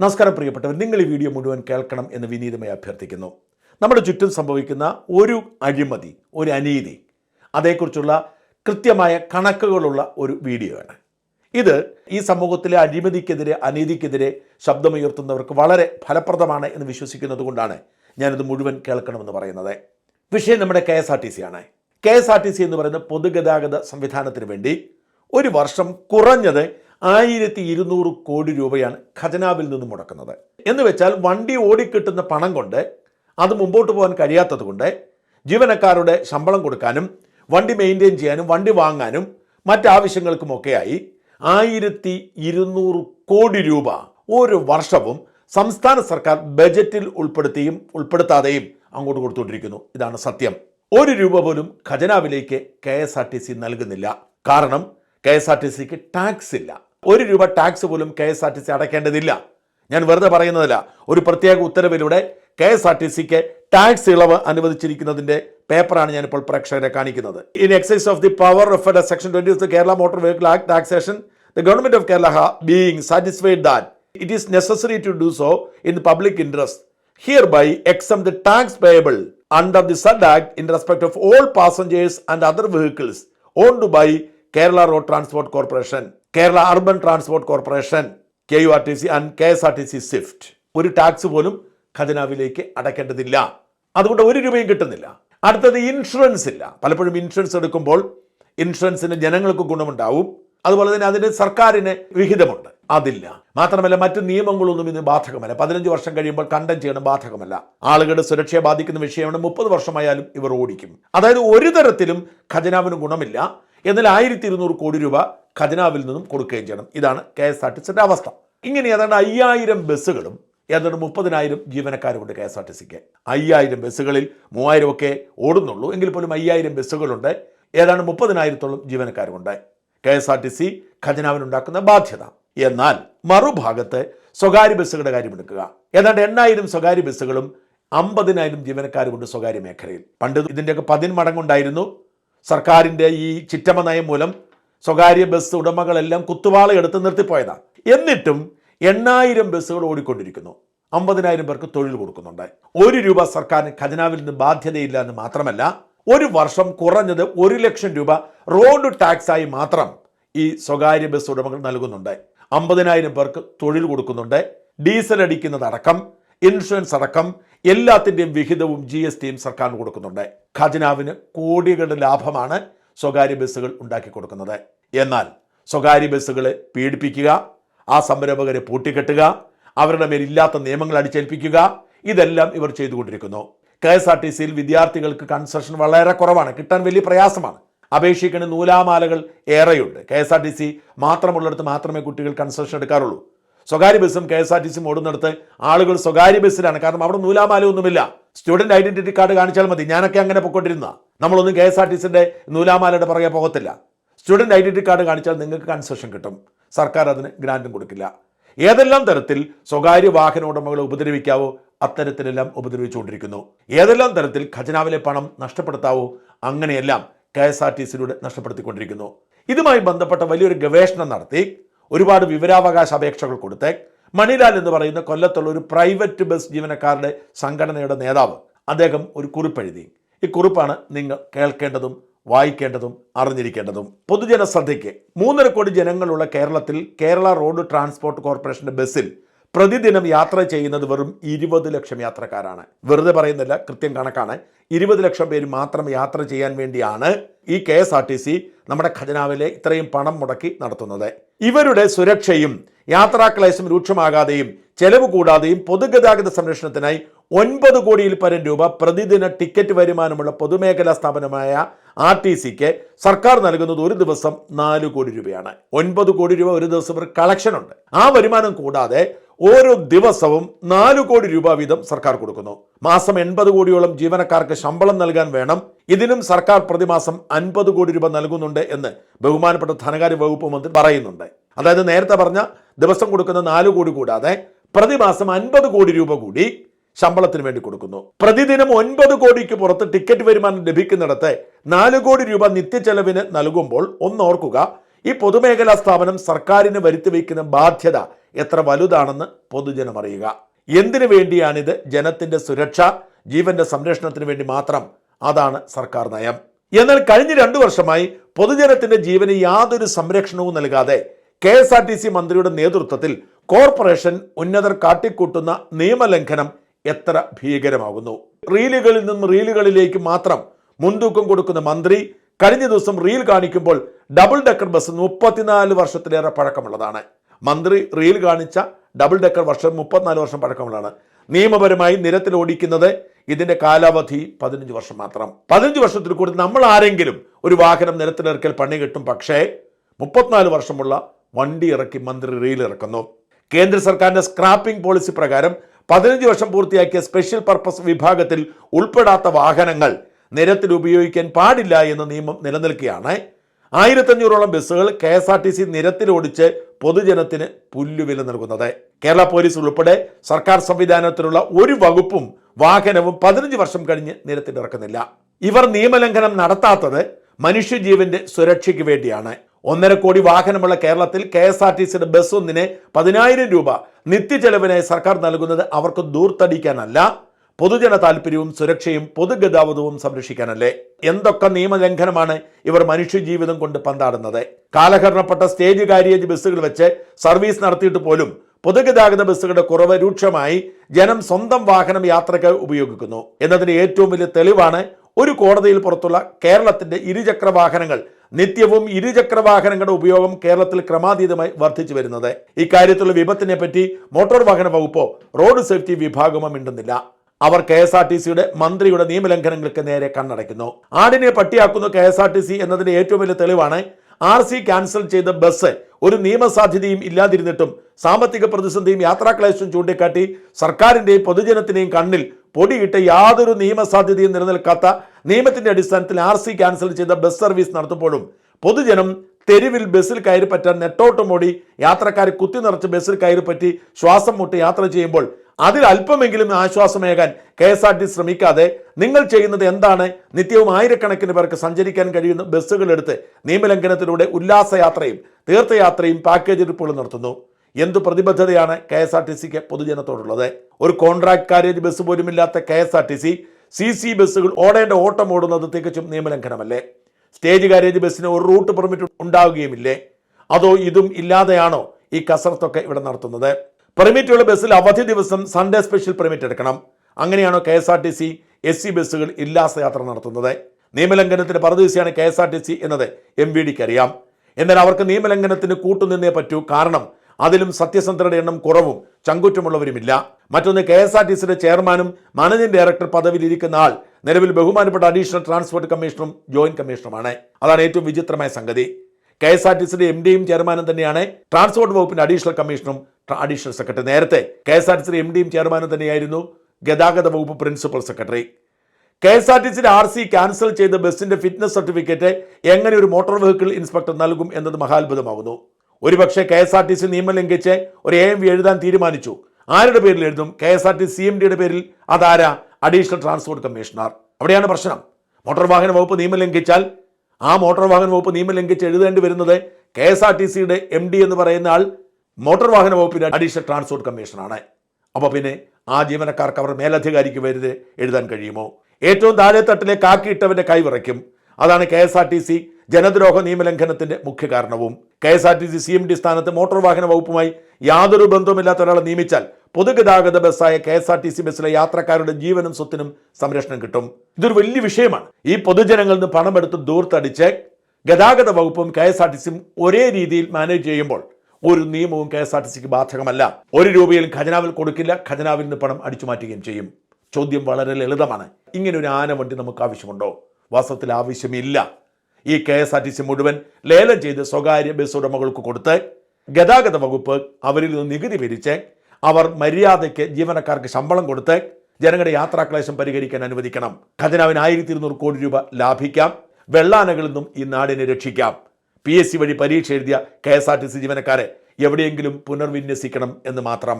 നമസ്കാരം പ്രിയപ്പെട്ടവർ നിങ്ങൾ ഈ വീഡിയോ മുഴുവൻ കേൾക്കണം എന്ന് വിനീതമായി അഭ്യർത്ഥിക്കുന്നു. നമ്മുടെ ചുറ്റും സംഭവിക്കുന്ന ഒരു അഴിമതി ഒരു അനീതി അതേക്കുറിച്ചുള്ള കൃത്യമായ കണക്കുകളുള്ള ഒരു വീഡിയോ ആണ് ഇത് ഈ സമൂഹത്തിലെ അഴിമതിക്കെതിരെ അനീതിക്കെതിരെ ശബ്ദമുയർത്തുന്നവർക്ക് വളരെ ഫലപ്രദമാണ് എന്ന് വിശ്വസിക്കുന്നത് കൊണ്ടാണ് ഞാനിത് മുഴുവൻ കേൾക്കണമെന്ന് പറയുന്നത്. വിഷയം നമ്മുടെ K S R T C ആണ്. K S R T C എന്ന് പറയുന്ന പൊതുഗതാഗത സംവിധാനത്തിന് വേണ്ടി ഒരു വർഷം കുറഞ്ഞത് ആയിരത്തി ഇരുന്നൂറ് കോടി രൂപയാണ് ഖജനാവിൽ നിന്ന് മുടക്കുന്നത്. എന്ന് വെച്ചാൽ വണ്ടി ഓടിക്കിട്ടുന്ന പണം കൊണ്ട് അത് മുമ്പോട്ട് പോകാൻ കഴിയാത്തത് കൊണ്ട് ജീവനക്കാരുടെ ശമ്പളം കൊടുക്കാനും വണ്ടി മെയിന്റെയിൻ ചെയ്യാനും വണ്ടി വാങ്ങാനും മറ്റാവശ്യങ്ങൾക്കുമൊക്കെയായി ആയിരത്തി ഇരുന്നൂറ് കോടി രൂപ ഒരു വർഷവും സംസ്ഥാന സർക്കാർ ബജറ്റിൽ ഉൾപ്പെടുത്തിയും ഉൾപ്പെടുത്താതെയും അങ്ങോട്ട് കൊടുത്തുകൊണ്ടിരിക്കുന്നു. ഇതാണ് സത്യം. ഒരു രൂപ പോലും ഖജനാവിലേക്ക് K S R T C നൽകുന്നില്ല. കാരണം കെ എസ് ആർ ടി സിക്ക് ടാക്സ് ഇല്ല. ഒരു രൂപ ടാക്സ് പോലും K S R T C അടയ്ക്കേണ്ടതില്ല. ഞാൻ വെറുതെ പറയുന്നതല്ല. ഒരു പ്രത്യേക ഉത്തരവിലൂടെ കെ എസ് ആർ ടി സിക്ക് ടാക്സ് ഇളവ് അനുവദിച്ചിരിക്കുന്നതിന്റെ പേപ്പറാണ് ഞാനിപ്പോൾ പ്രേക്ഷകരെ കാണിക്കുന്നത്. In excise of the power of section twenty of the Kerala motor vehicle act taxation the government of Kerala being satisfied that it is necessary to do so in public interest hereby exempt the tax payable under the said act in respect of all passengers and other vehicles owned by Kerala road transport and other urban transport corporation K U R T C and K S R T C swift. ഒരു tax പോലും ഖജനാവിലേക്ക് അടയ്ക്കേണ്ടതില്ല. അതുകൊണ്ട് ഒരു രൂപയും കിട്ടുന്നില്ല. അടുത്തത് insurance ഇല്ല. പലപ്പോഴും ഇൻഷുറൻസ് എടുക്കുമ്പോൾ ഇൻഷുറൻസിന് ജനങ്ങൾക്ക് ഗുണമുണ്ടാവും. അതുപോലെ തന്നെ അതിന് സർക്കാരിന് വിഹിതമുണ്ട്. അതില്ല. മാത്രമല്ല മറ്റു നിയമങ്ങളൊന്നും ഇത് ബാധകമല്ല. പതിനഞ്ച് വർഷം കഴിയുമ്പോൾ കണ്ടം ചെയ്യണം ബാധകമല്ല. ആളുകളുടെ സുരക്ഷയെ ബാധിക്കുന്ന വിഷയമാണ് മുപ്പത് വർഷമായാലും ഇവർ ഓടിക്കും. അതായത് ഒരു തരത്തിലും ഖജനാവിന് ഗുണമില്ല. എന്നാൽ ആയിരത്തി ഇരുന്നൂറ് കോടി രൂപ ഖജനാവിൽ നിന്നും കൊടുക്കുകയും ചെയ്യണം. ഇതാണ് കെ എസ് ആർ ടി സിയുടെ അവസ്ഥ. ഇങ്ങനെ ഏതാണ്ട് അയ്യായിരം ബസ്സുകളും ഏതാണ്ട് മുപ്പതിനായിരം ജീവനക്കാരുമുണ്ട് കെ എസ് ആർ ടി സിക്ക്. അയ്യായിരം ബസ്സുകളിൽ മൂവായിരം ഒക്കെ ഓടുന്നുള്ളൂ. എങ്കിൽ പോലും അയ്യായിരം ബസ്സുകളുണ്ട്. ഏതാണ്ട് മുപ്പതിനായിരത്തോളം ജീവനക്കാരുമുണ്ട്. K S R T C ഖജനാവിനുണ്ടാക്കുന്ന ബാധ്യത. എന്നാൽ മറുഭാഗത്ത് സ്വകാര്യ ബസ്സുകളുടെ കാര്യം എടുക്കുക. ഏതാണ്ട് എണ്ണായിരം സ്വകാര്യ ബസ്സുകളും അമ്പതിനായിരം ജീവനക്കാരുമുണ്ട് സ്വകാര്യ മേഖലയിൽ. പണ്ട് ഇതിന്റെയൊക്കെ പതിന്മടങ്ങുണ്ടായിരുന്നു. സർക്കാരിന്റെ ഈ ചിറ്റമ നയം മൂലം സ്വകാര്യ ബസ് ഉടമകളെല്ലാം കുത്തുവാള എടുത്ത് നിർത്തിപ്പോയതാണ് എന്നിട്ടും എണ്ണായിരം ബസ്സുകൾ ഓടിക്കൊണ്ടിരിക്കുന്നു. അമ്പതിനായിരം പേർക്ക് തൊഴിൽ കൊടുക്കുന്നുണ്ട്. ഒരു രൂപ സർക്കാരിന് ഖജനാവിൽ നിന്ന് ബാധ്യതയില്ല എന്ന് മാത്രമല്ല ഒരു വർഷം കുറഞ്ഞത് ഒരു ലക്ഷം രൂപ റോഡ് ടാക്സായി മാത്രം ഈ സ്വകാര്യ ബസ് ഉടമകൾ നൽകുന്നുണ്ട്. അമ്പതിനായിരം പേർക്ക് തൊഴിൽ കൊടുക്കുന്നുണ്ട്. ഡീസൽ അടിക്കുന്നതടക്കം ഇൻഷുറൻസ് അടക്കം എല്ലാത്തിന്റെയും വിഹിതവും ജി എസ് ടിയും സർക്കാരിന് കൊടുക്കുന്നുണ്ട്. ഖജനാവിന് കോടികളുടെ ലാഭമാണ്. സ്വകാര്യ ബസ്സുകൾ ഉണ്ടാക്കി കൊടുക്കുന്നത്. എന്നാൽ സ്വകാര്യ ബസ്സുകളെ പീഡിപ്പിക്കുക ആ സംരംഭകരെ പൂട്ടിക്കെട്ടുക അവരുടെ മേൽ ഇല്ലാത്ത നിയമങ്ങൾ അടിച്ചേൽപ്പിക്കുക ഇതെല്ലാം ഇവർ ചെയ്തുകൊണ്ടിരിക്കുന്നു. കെ എസ് ആർ ടി സിയിൽ വിദ്യാർത്ഥികൾക്ക് കൺസെഷൻ വളരെ കുറവാണ് കിട്ടാൻ വലിയ പ്രയാസമാണ്. അപേക്ഷിക്കുന്ന നൂലാമാലകൾ ഏറെയുണ്ട്. K S R T C മാത്രമുള്ളിടത്ത് മാത്രമേ കുട്ടികൾ കൺസെഷൻ എടുക്കാറുള്ളൂ. സ്വകാര്യ ബസ്സും കെ എസ് ആർ ടി സിയും ഓടുന്നിടത്ത് ആളുകൾ സ്വകാര്യ ബസ്സിലാണ്. കാരണം അവിടെ നൂലാമാല ഒന്നുമില്ല ഐഡന്റിറ്റി കാർഡ് കാണിച്ചാൽ മതി. ഞാനൊക്കെ അങ്ങനെ പൊയ്ക്കൊണ്ടിരുന്ന നമ്മളൊന്നും കെ എസ് ആർ ടി സിന്റെ നൂലാമാലയുടെ പുറകെ പോകത്തില്ല. സ്റ്റുഡന്റ് ഐഡന്റിറ്റി കാർഡ് കാണിച്ചാൽ നിങ്ങൾക്ക് കൺസെഷൻ കിട്ടും. സർക്കാർ അതിന് ഗ്രാന്റും കൊടുക്കില്ല. ഏതെല്ലാം തരത്തിൽ സ്വകാര്യ വാഹന ഉടമകളെ ഉപദ്രവിക്കാവോ അത്തരത്തിലെല്ലാം ഉപദ്രവിച്ചുകൊണ്ടിരിക്കുന്നു. ഏതെല്ലാം തരത്തിൽ ഖജനാവിലെ പണം നഷ്ടപ്പെടുത്താവോ അങ്ങനെയെല്ലാം കെ എസ് ആർ ടി സിയിലൂടെ നഷ്ടപ്പെടുത്തിക്കൊണ്ടിരിക്കുന്നു. ഇതുമായി ബന്ധപ്പെട്ട വലിയൊരു ഗവേഷണം നടത്തി ഒരുപാട് വിവരാവകാശ അപേക്ഷകൾ കൊടുത്ത് മണിലാൽ എന്ന് പറയുന്ന കൊല്ലത്തുള്ള ഒരു പ്രൈവറ്റ് ബസ് ജീവനക്കാരുടെ സംഘടനയുടെ നേതാവ് അദ്ദേഹം ഒരു കുറിപ്പ് എഴുതി. ഈ കുറിപ്പാണ് നിങ്ങൾ കേൾക്കേണ്ടതും വായിക്കേണ്ടതും അറിഞ്ഞിരിക്കേണ്ടതും. പൊതുജന ശ്രദ്ധയ്ക്ക് മൂന്നര കോടി ജനങ്ങളുള്ള കേരളത്തിൽ കേരള റോഡ് ട്രാൻസ്പോർട്ട് കോർപ്പറേഷന്റെ ബസ്സിൽ പ്രതിദിനം യാത്ര ചെയ്യുന്നത് വെറും ഇരുപത് ലക്ഷം യാത്രക്കാരാണ്. വെറുതെ പറയുന്നില്ല കൃത്യം കണക്കാണ്. ഇരുപത് ലക്ഷം പേര് മാത്രം യാത്ര ചെയ്യാൻ വേണ്ടിയാണ് ഈ K S R T C നമ്മുടെ ഖജനാവിലെ ഇത്രയും പണം മുടക്കി നടത്തുന്നത്. ഇവരുടെ സുരക്ഷയും യാത്രാക്ലേശം രൂക്ഷമാകാതെയും ചെലവ് കൂടാതെയും പൊതുഗതാഗത സംരക്ഷണത്തിനായി ഒൻപത് കോടിയിൽ പരം രൂപ പ്രതിദിന ടിക്കറ്റ് വരുമാനമുള്ള പൊതുമേഖലാ സ്ഥാപനമായ ആർ ടി സിക്ക് സർക്കാർ നൽകുന്നത് ഒരു ദിവസം നാല് കോടി രൂപയാണ്. ഒൻപത് കോടി രൂപ ഒരു ദിവസം ഒരു കളക്ഷൻ ഉണ്ട് ആ വരുമാനം കൂടാതെ ഓരോ ദിവസവും നാലു കോടി രൂപ വീതം സർക്കാർ കൊടുക്കുന്നു. മാസം എൺപത് കോടിയോളം ജീവനക്കാർക്ക് ശമ്പളം നൽകാൻ വേണം. ഇതിനും സർക്കാർ പ്രതിമാസം അൻപത് കോടി രൂപ നൽകുന്നുണ്ട് എന്ന് ബഹുമാനപ്പെട്ട ധനകാര്യ വകുപ്പ് മന്ത്രി പറയുന്നുണ്ട്. അതായത് നേരത്തെ പറഞ്ഞ ദിവസം കൊടുക്കുന്ന നാലു കോടി കൂടാതെ പ്രതിമാസം അൻപത് കോടി രൂപ കൂടി ശമ്പളത്തിന് വേണ്ടി കൊടുക്കുന്നു. പ്രതിദിനം ഒൻപത് കോടിക്ക് പുറത്ത് ടിക്കറ്റ് വരുമാനം ലഭിക്കുന്നിടത്ത് നാല് കോടി രൂപ നിത്യച്ചെലവിന് നൽകുമ്പോൾ ഒന്നോർക്കുക ഈ പൊതുമേഖലാ സ്ഥാപനം സർക്കാരിന് വരുത്തി വയ്ക്കുന്ന ബാധ്യത എത്ര വലുതാണെന്ന് പൊതുജനം അറിയുക. എന്തിനു വേണ്ടിയാണിത് ജനത്തിന്റെ സുരക്ഷ ജീവന്റെ സംരക്ഷണത്തിന് വേണ്ടി മാത്രം അതാണ് സർക്കാർ നയം. എന്നാൽ കഴിഞ്ഞ രണ്ടു വർഷമായി പൊതുജനത്തിന്റെ ജീവന് യാതൊരു സംരക്ഷണവും നൽകാതെ K S R T C മന്ത്രിയുടെ നേതൃത്വത്തിൽ കോർപ്പറേഷൻ ഉന്നതർ കാട്ടിക്കൂട്ടുന്ന നിയമലംഘനം എത്ര ഭീകരമാകുന്നു. റീലുകളിൽ നിന്നും റീലുകളിലേക്ക് മാത്രം മുൻതൂക്കം കൊടുക്കുന്ന മന്ത്രി കഴിഞ്ഞ ദിവസം റീൽ കാണിക്കുമ്പോൾ ഡബിൾ ഡെക്കർ ബസ് മുപ്പത്തിനാല് വർഷത്തിലേറെ പഴക്കമുള്ളതാണ്. മന്ത്രി റീൽ കാണിച്ച ഡബിൾ ഡെക്കർ വർഷം മുപ്പത്തിനാല് വർഷം പഴക്കമുള്ളതാണ്. നിയമപരമായി നിരത്തിൽ ഓടിക്കുന്നത് ഇതിന്റെ കാലാവധി പതിനഞ്ച് വർഷം മാത്രം. പതിനഞ്ച് വർഷത്തിൽ കൂടുതൽ നമ്മൾ ആരെങ്കിലും ഒരു വാഹനം നിരത്തിലിറക്കൽ പണി കിട്ടും. പക്ഷേ മുപ്പത്തിനാല് വർഷമുള്ള വണ്ടി ഇറക്കി മന്ത്രി റീൽ ഇറക്കുന്നു. കേന്ദ്ര സർക്കാരിന്റെ സ്ക്രാപ്പിംഗ് പോളിസി പ്രകാരം പതിനഞ്ച് വർഷം പൂർത്തിയാക്കിയ സ്പെഷ്യൽ പർപ്പസ് വിഭാഗത്തിൽ ഉൾപ്പെടാത്ത വാഹനങ്ങൾ നിരത്തിൽ ഉപയോഗിക്കാൻ പാടില്ല എന്ന നിയമം നിലനിൽക്കുകയാണ്. ആയിരത്തഞ്ഞൂറോളം ബസ്സുകൾ K S R T C നിരത്തിലോടിച്ച് പൊതുജനത്തിന് പുല്ലുവില നൽകുന്നത് കേരള പോലീസ് ഉൾപ്പെടെ സർക്കാർ സംവിധാനത്തിലുള്ള ഒരു വകുപ്പും വാഹനവും പതിനഞ്ച് വർഷം കഴിഞ്ഞ് നിരത്തിലിറക്കുന്നില്ല ഇവർ നിയമലംഘനം നടത്താത്തത് മനുഷ്യജീവന്റെ സുരക്ഷയ്ക്ക് വേണ്ടിയാണ്. ഒന്നര കോടി വാഹനമുള്ള കേരളത്തിൽ കെ എസ് ആർ ടി സിയുടെ ബസ് ഒന്നിന് പതിനായിരം രൂപ നിത്യചെലവിനായി സർക്കാർ നൽകുന്നത് അവർക്ക് ദൂർത്തടിക്കാനല്ല. പൊതുജന താല്പര്യവും സുരക്ഷയും പൊതുഗതാഗതവും സംരക്ഷിക്കാനല്ലേ? എന്തൊക്കെ നിയമലംഘനമാണ് ഇവർ മനുഷ്യജീവിതം കൊണ്ട് പന്താടുന്നത്? കാലഹരണപ്പെട്ട സ്റ്റേജ് കാരിയേജ് ബസ്സുകൾ വെച്ച് സർവീസ് നടത്തിയിട്ട് പോലും പൊതുഗതാഗത ബസ്സുകളുടെ കുറവ് രൂക്ഷമായി ജനം സ്വന്തം വാഹനം യാത്രയ്ക്ക് ഉപയോഗിക്കുന്നു. എന്നതിന് ഏറ്റവും വലിയ തെളിവാണ് ഒരു കോടതിയിൽ പുറത്തുള്ള കേരളത്തിന്റെ ഇരുചക്ര വാഹനങ്ങൾ. നിത്യവും ഇരുചക്ര വാഹനങ്ങളുടെ ഉപയോഗം കേരളത്തിൽ ക്രമാതീതമായി വർദ്ധിച്ചു വരുന്നത്. ഇക്കാര്യത്തിലുള്ള വിപത്തിനെ പറ്റി മോട്ടോർ വാഹന വകുപ്പോ റോഡ് സേഫ്റ്റി വിഭാഗമോ മിണ്ടുന്നില്ല. അവർ കെ എസ് ആർ ടി സിയുടെ മന്ത്രിയുടെ നിയമലംഘനങ്ങൾക്ക് നേരെ കണ്ണടയ്ക്കുന്നു. ആടിനെ പട്ടിയാക്കുന്നു K S R T C എന്നതിന്റെ ഏറ്റവും വലിയ തെളിവാണ് ആർ സി ക്യാൻസൽ ചെയ്ത ബസ് ഒരു നിയമസാധ്യതയും ഇല്ലാതിരുന്നിട്ടും സാമ്പത്തിക പ്രതിസന്ധിയും യാത്രാക്ലേശവും ചൂണ്ടിക്കാട്ടി സർക്കാരിന്റെയും പൊതുജനത്തിന്റെയും കണ്ണിൽ പൊടിയിട്ട് യാതൊരു നിയമസാധ്യതയും നിലനിൽക്കാത്ത നിയമത്തിന്റെ അടിസ്ഥാനത്തിൽ ആർ സി ക്യാൻസൽ ചെയ്ത ബസ് സർവീസ് നടത്തുമ്പോഴും പൊതുജനം തെരുവിൽ ബസ്സിൽ കയറി പറ്റാൻ നെട്ടോട്ടമോടി യാത്രക്കാർ കുത്തി നിറച്ച് ബസ്സിൽ കയറി പറ്റി ശ്വാസം മുട്ടി യാത്ര ചെയ്യുമ്പോൾ അതിൽ അല്പമെങ്കിലും ആശ്വാസമേകാൻ കെ എസ് ആർ ടി ശ്രമിക്കാതെ നിങ്ങൾ ചെയ്യുന്നത് എന്താണ്? നിത്യവും ആയിരക്കണക്കിന് പേർക്ക് സഞ്ചരിക്കാൻ കഴിയുന്ന ബസ്സുകളെടുത്ത് നിയമലംഘനത്തിലൂടെ ഉല്ലാസയാത്രയും തീർത്ഥയാത്രയും പാക്കേജ് ട്രിപ്പുകളും നടത്തുന്നു എന്തു പ്രതിബദ്ധതയാണ് കെ എസ് ആർ ടി സിക്ക് പൊതുജനത്തോടുള്ളത്? ഒരു കോൺട്രാക്ട് കാര്യേജ് ബസ് പോലുമില്ലാത്ത K S R T C C C ബസ്സുകൾ ഓടേണ്ട ഓട്ടം ഓടുന്നത് തികച്ചും നിയമലംഘനമല്ലേ? സ്റ്റേജ് കാരേജ് ബസ്സിന് ഒരു റൂട്ട് പെർമിറ്റ് ഉണ്ടാവുകയുമില്ലേ? അതോ ഇതും ഇല്ലാതെയാണോ ഈ കസർത്തൊക്കെ ഇവിടെ നടത്തുന്നത്? പെർമിറ്റുള്ള ബസ്സിൽ അവധി ദിവസം സൺഡേ സ്പെഷ്യൽ പെർമിറ്റ് എടുക്കണം. അങ്ങനെയാണോ K S R T C S C ബസ്സുകൾ ഉല്ലാസയാത്ര നടത്തുന്നത്? നിയമലംഘനത്തിന് പരദേശിയാണ് K S R T C എന്നത് എം വി ഡിക്ക് അറിയാം. എന്നാൽ അവർക്ക് നിയമലംഘനത്തിന് കൂട്ടുനിന്നേ പറ്റൂ. കാരണം അതിലും സത്യസന്ധരുടെ എണ്ണം കുറവും ചങ്കുറ്റമുള്ളവരുമില്ല. മറ്റൊന്ന് കെ എസ് ആർ ടി സിയുടെ ചെയർമാനും മാനേജിംഗ് ഡയറക്ടർ പദവിയിൽ ഇരിക്കുന്ന ആൾ നിലവിൽ ബഹുമാനപ്പെട്ട അഡീഷണൽ ട്രാൻസ്പോർട്ട് കമ്മീഷണറും ജോയിന്റ് കമ്മീഷണറുമാണ്. അതാണ് ഏറ്റവും വിചിത്രമായ സംഗതി. കെ എസ് ആർ ടി സിയുടെ എം ഡിയും ചെയർമാനും തന്നെയാണ് ട്രാൻസ്പോർട്ട് വകുപ്പിന്റെ അഡീഷണൽ കമ്മീഷണറും അഡീഷണൽ സെക്രട്ടറി. നേരത്തെ കെ എസ് ആർ ടി സിയുടെ എം ഡിയും ചെയർമാനും തന്നെയായിരുന്നു ഗതാഗത വകുപ്പ് principal secretary. K S R T സിയുടെ ആർ സി ക്യാൻസൽ ചെയ്ത ബസിന്റെ ഫിറ്റ്നസ് സർട്ടിഫിക്കറ്റ് എങ്ങനെ ഒരു മോട്ടോർ വെഹിക്കിൾ ഇൻസ്പെക്ടർ നൽകും എന്നത് മഹാത്ഭുതമാകുന്നു. ഒരുപക്ഷെ K S R T C നിയമം ലംഘിച്ച് ഒരു എ എം വി എഴുതാൻ തീരുമാനിച്ചു. ആരുടെ പേരിൽ എഴുതും? K S R T C M ഡിയുടെ പേരിൽ? അതാരാ? Additional transport commissioner. അവിടെയാണ് പ്രശ്നം. മോട്ടോർ വാഹന വകുപ്പ് നിയമം ലംഘിച്ചാൽ ആ മോട്ടോർ വാഹന വകുപ്പ് നിയമം ലംഘിച്ച് എഴുതേണ്ടി വരുന്നത് കെ എസ് ആർ ടി സിയുടെ എം ഡി എന്ന് പറയുന്ന ആൾ മോട്ടോർ വാഹന വകുപ്പിന്റെ അഡീഷണൽ ട്രാൻസ്പോർട്ട് കമ്മീഷണറാണ്. അപ്പോൾ പിന്നെ ആ ജീവനക്കാർക്ക് അവർ മേലധികാരിക്ക് വരുത് എഴുതാൻ കഴിയുമോ? ഏറ്റവും താഴെ തട്ടിലെ കാക്കിയിട്ടവന്റെ കൈ വിറയ്ക്കും. അതാണ് K S R T C ജനദ്രോഹ നിയമലംഘനത്തിന്റെ മുഖ്യ കാരണവും. K S R T C C M D സ്ഥാനത്ത് മോട്ടോർ വാഹന വകുപ്പുമായി യാതൊരു ബന്ധവുമില്ലാത്ത ഒരാളെ നിയമിച്ചാൽ പൊതുഗതാഗത ബസ്സായ K S R T C ബസ്സിലെ യാത്രക്കാരുടെ ജീവനും സ്വത്തിനും സംരക്ഷണം കിട്ടും. ഇതൊരു വലിയ വിഷയമാണ്. ഈ പൊതുജനങ്ങളിൽ നിന്ന് പണമെടുത്ത് ദൂർത്തടിച്ച് ഗതാഗത വകുപ്പും കെ എസ് ആർ ടി സിയും ഒരേ രീതിയിൽ മാനേജ് ചെയ്യുമ്പോൾ ഒരു നിയമവും കെ എസ് ആർ ടി സിക്ക് ബാധകമല്ല. ഒരു രൂപയിലും ഖജനാവിൽ കൊടുക്കില്ല ഖജനാവിൽ നിന്ന് പണം അടിച്ചു മാറ്റുകയും ചെയ്യും. ചോദ്യം വളരെ ലളിതമാണ്. ഇങ്ങനെ ഒരു ആന വണ്ടി നമുക്ക് ആവശ്യമുണ്ടോ? വാസ്തവത്തിൽ ആവശ്യമില്ല. ഈ K S R T C മുഴുവൻ ലേലം ചെയ്ത് സ്വകാര്യ ബസ് ഉടമകൾക്ക് കൊടുത്ത് ഗതാഗത വകുപ്പ് അവരിൽ നിന്ന് നികുതി പിരിച്ച് അവർ മര്യാദയ്ക്ക് ജീവനക്കാർക്ക് ശമ്പളം കൊടുത്ത് ജനങ്ങളുടെ യാത്രാക്ലേശം പരിഹരിക്കാൻ അനുവദിക്കണം. ഖജനാവിന് ആയിരത്തി ഇരുന്നൂറ് കോടി രൂപ ലാഭിക്കാം. വെള്ളാനകളിൽ നിന്നും ഈ നാടിനെ രക്ഷിക്കാം. പി എസ് സി വഴി പരീക്ഷ എഴുതിയ K S R T C ജീവനക്കാരെ എവിടെയെങ്കിലും പുനർവിന്യസിക്കണം എന്ന് മാത്രം.